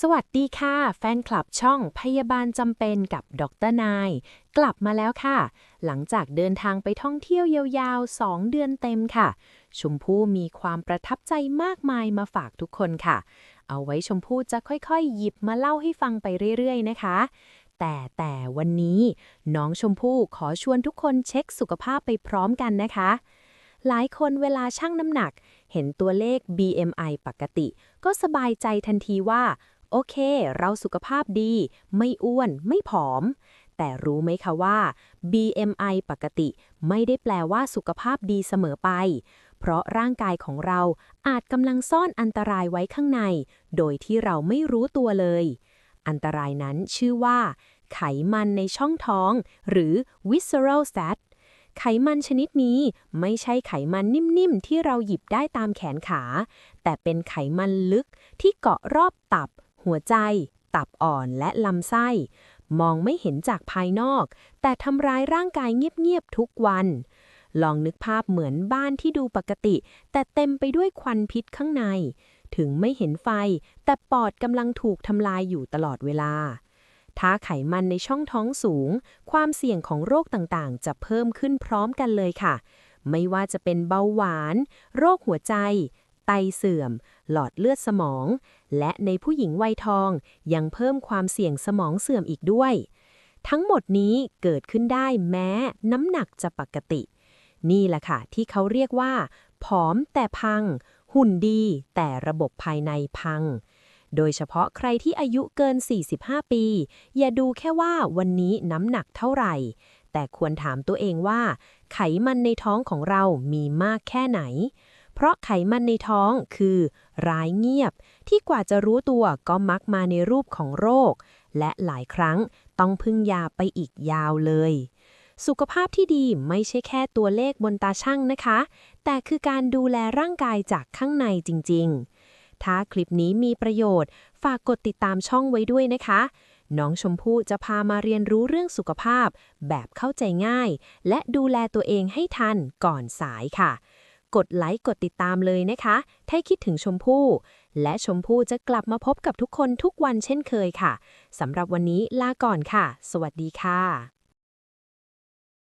สวัสดีค่ะ แฟนคลับช่องพยาบาลจำเป็นกับดรนาย กลับมาแล้วค่ะ หลังจากเดินทางไปท่องเที่ยวยาวๆ 2 เดือนเต็มค่ะ ชมพู่มีความประทับใจมากมายมาฝากทุกคนค่ะ เอาไว้ชมพู่จะค่อยๆ หยิบมาเล่าให้ฟังไปเรื่อยๆ นะคะ แต่แต่วันนี้น้องชมพู่ขอชวนทุกคนเช็คสุขภาพไปพร้อมกันนะคะ หลายคนเวลาชั่งน้ำหนัก เห็นตัวเลข BMI ปกติ ก็สบายใจทันทีว่า โอเค เราสุขภาพดี ไม่อ้วน ไม่ผอม แต่รู้ไหมคะว่า BMI ปกติไม่ได้แปลว่าสุขภาพดีเสมอไป เพราะร่างกายของเราอาจกำลังซ่อนอันตรายไว้ข้างใน โดยที่เราไม่รู้ตัวเลย อันตรายนั้นชื่อว่า ไขมันในช่องท้อง หรือ visceral fat ไขมันชนิดนี้ไม่ใช่ไขมันนิ่มๆ ที่เราหยิบได้ตามแขนขา แต่เป็นไขมันลึกที่เกาะรอบตับ หัวใจ ตับอ่อนและลำไส้ มองไม่เห็นจากภายนอก แต่ทำร้ายร่างกายเงียบๆทุกวัน ลองนึกภาพเหมือนบ้านที่ดูปกติ แต่เต็มไปด้วยควันพิษข้างใน ถึงไม่เห็นไฟ แต่ปอดกำลังถูกทำลายอยู่ตลอดเวลาถ้าไขมันในช่องท้องสูง ความเสี่ยงของโรคต่างๆ จะเพิ่มขึ้นพร้อมกันเลยค่ะ ไม่ว่าจะเป็นเบาหวาน โรคหัวใจ ไตเสื่อม หลอดเลือดสมอง และในผู้หญิงวัยทองยังเพิ่มความเสี่ยงสมองเสื่อมอีกด้วย ทั้งหมดนี้เกิดขึ้นได้แม้น้ำหนักจะปกติ นี่แหละค่ะที่เขาเรียกว่า ผอมแต่พัง หุ่นดีแต่ระบบภายในพังโดยเฉพาะใครที่อายุเกิน 45 ปี อย่าดูแค่ว่าวันนี้น้ำหนักเท่าไหร่ แต่ควรถามตัวเองว่า ไขมันในท้องของเรามีมากแค่ไหน เพราะไขมันในท้องคือร้ายเงียบ ที่กว่าจะรู้ตัวก็มักมาในรูปของโรค และหลายครั้งต้องพึ่งยาไปอีกยาวเลย สุขภาพที่ดีไม่ใช่แค่ตัวเลขบนตาช่างนะคะ แต่คือการดูแลร่างกายจากข้างในจริง ๆ ถ้าคลิปนี้มีประโยชน์ ฝากกดติดตามช่องไว้ด้วยนะคะน้องชมพู่จะพามาเรียนรู้เรื่องสุขภาพแบบเข้าใจง่าย และดูแลตัวเองให้ทันก่อนสายค่ะ กดไลค์กดติดตามเลยนะคะถ้าคิดถึงชมพู่และชมพู่จะกลับมาพบกับทุกคนทุกวันเช่นเคยค่ะสำหรับวันนี้ลาก่อนค่ะ สวัสดีค่ะ